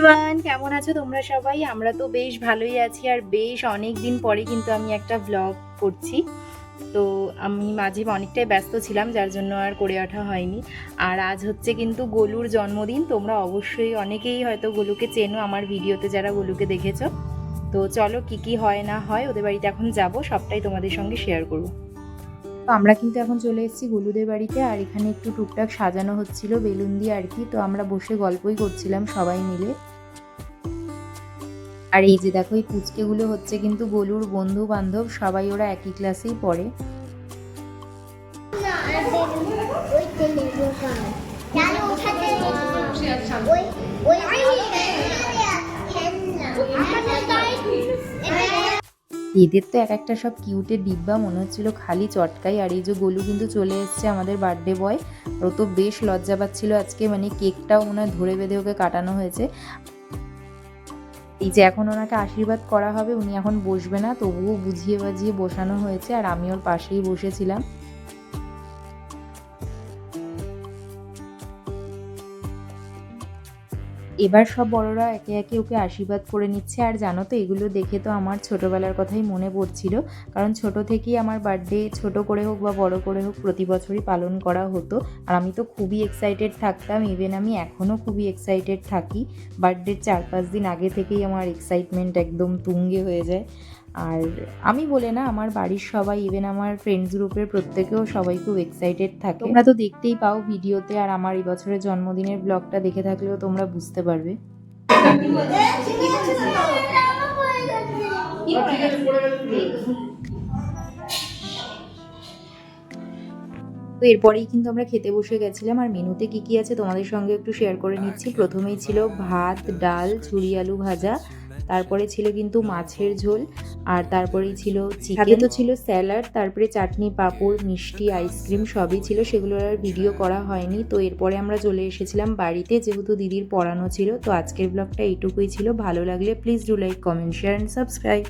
Everyone কেমন আছো তোমরা সবাই? আমরা তো বেশ ভালোই আছি আর বেশ অনেক দিন পরে কিন্তু আমি একটা ব্লগ করছি। তো আমি মাঝে অনেকটাই ব্যস্ত ছিলাম, যার জন্য আর করে ওঠা হয়নি। আর আজ হচ্ছে কিন্তু গোলুর জন্মদিন, তোমরা অবশ্যই অনেকেই হয়তো গোলুকে চেনো, আমার ভিডিওতে যারা গোলুকে দেখেছ। তো চলো কি কি হয় না হয়, ওদের বাড়িতে এখন যাব, সবটাই তোমাদের সঙ্গে শেয়ার করব। তো আমরা কিন্তু এখন চলে এসেছি গোলুদের বাড়িতে, আর এখানে একটু টুকটাক সাজানো হচ্ছিল বেলুন দিয়ে আর কি। তো আমরা বসে গল্পই করছিলাম সবাই মিলে। আর এই যে দেখো, এই পুচকেগুলো হচ্ছে কিন্তু গোলুর বন্ধু বান্ধব সবাই ওরা একই ক্লাসেই পড়ে। এদের তো এক একটা সব কিউটের ডিব্বা, মনে হচ্ছিল খালি চটকাই। আর এই যে গোলু কিন্তু চলে এসছে আমাদের বার্থডে বয় ও তো বেশ লজ্জা পাচ্ছিল আজকে মানে কেকটাও মনে হয় ধরে বেঁধে ওকে কাটানো হয়েছে। এই যে এখন ওনাকে আশীর্বাদ করা হবে, উনি এখন বসবে না, তবুও বুঝিয়ে বাজিয়ে বসানো হয়েছে, আর আমি ওর পাশেই বসেছিলাম। এবার সব বড়রা একে একে ওকে আশীর্বাদ করে নিচ্ছে। আর জানো তো, এগুলো দেখে তো আমার ছোটোবেলার কথাই মনে পড়ছিল। কারণ ছোট থেকেই আমার বার্থডে ছোট করে হোক বা বড় করে হোক প্রতি বছরই পালন করা হতো। আর আমি তো খুবই এক্সাইটেড থাকতাম। ইভেন আমি এখনও খুবই এক্সাইটেড থাকি। বার্থডের চার পাঁচ দিন আগে থেকেই আমার এক্সাইটমেন্ট একদম তুঙ্গে হয়ে যায়। আর আমি বলে না, আমার বাড়ির সবাই ইভেন আমার ফ্রেন্ডস গ্রুপের প্রত্যেকেও সবাই খুব এক্সাইটেড থাকে। তোমরা তো দেখতেই পাও ভিডিওতে, আর আমার এই বছরের জন্মদিনের ব্লগটা দেখে থাকলেও তোমরা বুঝতে পারবে। তো এরপরেই কিন্তু আমরা খেতে বসে গেছিলাম, আর মেনুতে কি কি আছে তোমাদের সঙ্গে একটু শেয়ার করে নিচ্ছি। প্রথমেই ছিল ভাত, ডাল, ঝুরি আলু ভাজা তারপরে ছিল কিন্তু মাছের ঝোল আর তারপরেই ছিল চিকেন তো ছিল স্যালাড তারপরে চাটনি পাঁপড় মিষ্টি আইসক্রিম সবই ছিল সেগুলোর আর ভিডিও করা হয়নি। তো এরপরে আমরা চলে এসেছিলাম বাড়িতে যেহেতু দিদির পড়ানো ছিল তো আজকের ব্লগটা এইটুকুই ছিল। ভালো লাগলে please do like comment share and subscribe